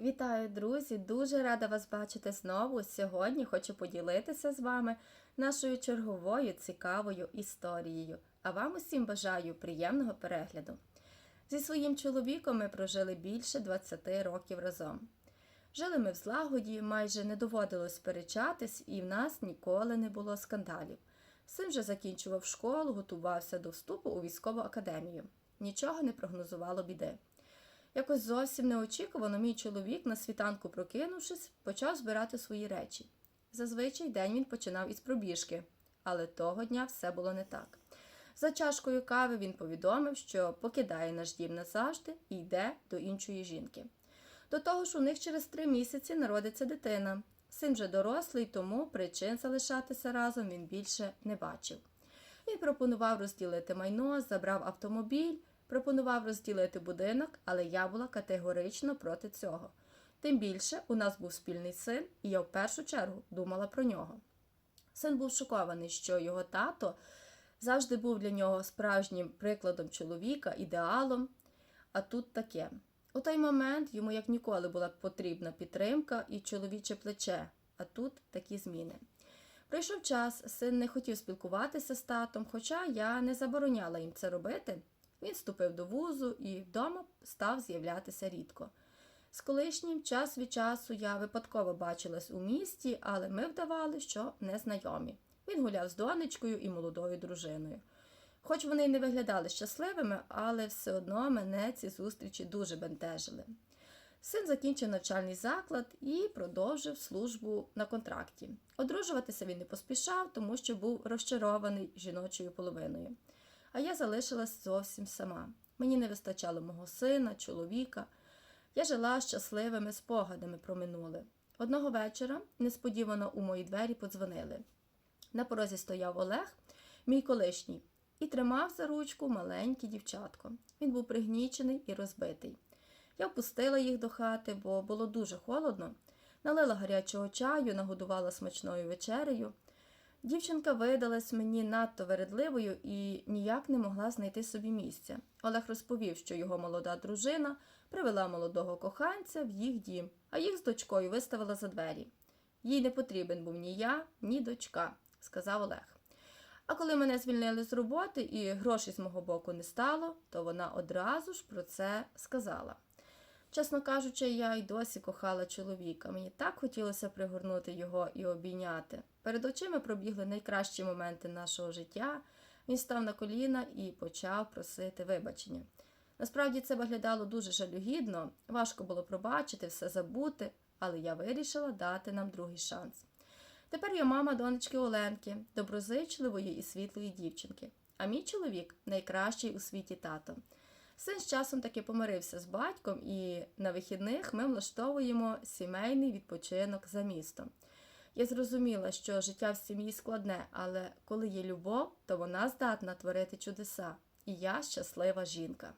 Вітаю, друзі! Дуже рада вас бачити знову. Сьогодні хочу поділитися з вами нашою черговою цікавою історією. А вам усім бажаю приємного перегляду. Зі своїм чоловіком ми прожили більше 20 років разом. Жили ми в злагоді, майже не доводилось сперечатись, і в нас ніколи не було скандалів. Син вже закінчував школу, готувався до вступу у військову академію. Нічого не прогнозувало біди. Якось зовсім неочікувано мій чоловік, на світанку прокинувшись, почав збирати свої речі. Зазвичай день він починав із пробіжки, але того дня все було не так. За чашкою кави він повідомив, що покидає наш дім назавжди і йде до іншої жінки. До того ж, у них через три місяці народиться дитина. Син вже дорослий, тому причин залишатися разом він більше не бачив. Він пропонував розділити майно, забрав автомобіль, пропонував розділити будинок, але я була категорично проти цього. Тим більше у нас був спільний син, і я в першу чергу думала про нього. Син був шокований, що його тато завжди був для нього справжнім прикладом чоловіка, ідеалом. А тут таке. У той момент йому як ніколи була потрібна підтримка і чоловіче плече, а тут такі зміни. Пройшов час, син не хотів спілкуватися з татом, хоча я не забороняла їм це робити. Він вступив до вузу і вдома став з'являтися рідко. З колишнім час від часу я випадково бачилась у місті, але ми вдавали, що не знайомі. Він гуляв з донечкою і молодою дружиною. Хоч вони й не виглядали щасливими, але все одно мене ці зустрічі дуже бентежили. Син закінчив навчальний заклад і продовжив службу на контракті. Одружуватися він не поспішав, тому що був розчарований жіночою половиною. А я залишилась зовсім сама. Мені не вистачало мого сина, чоловіка. Я жила щасливими спогадами про минуле. Одного вечора несподівано у мої двері подзвонили. На порозі стояв Олег, мій колишній, і тримав за ручку маленьке дівчатко. Він був пригнічений і розбитий. Я впустила їх до хати, бо було дуже холодно, налила гарячого чаю, нагодувала смачною вечерею. Дівчинка видалась мені надто вередливою і ніяк не могла знайти собі місця. Олег розповів, що його молода дружина привела молодого коханця в їх дім, а їх з дочкою виставила за двері. Їй не потрібен був ні я, ні дочка, сказав Олег. А коли мене звільнили з роботи і грошей з мого боку не стало, то вона одразу ж про це сказала. Чесно кажучи, я й досі кохала чоловіка. Мені так хотілося пригорнути його і обійняти. Перед очима пробігли найкращі моменти нашого життя. Він став на коліна і почав просити вибачення. Насправді це виглядало дуже жалюгідно, важко було пробачити, все забути, але я вирішила дати нам другий шанс. Тепер я мама донечки Оленки, доброзичливої і світлої дівчинки, а мій чоловік найкращий у світі тато. Син з часом таки помирився з батьком, і на вихідних ми влаштовуємо сімейний відпочинок за містом. Я зрозуміла, що життя в сім'ї складне, але коли є любов, то вона здатна творити чудеса. І я щаслива жінка.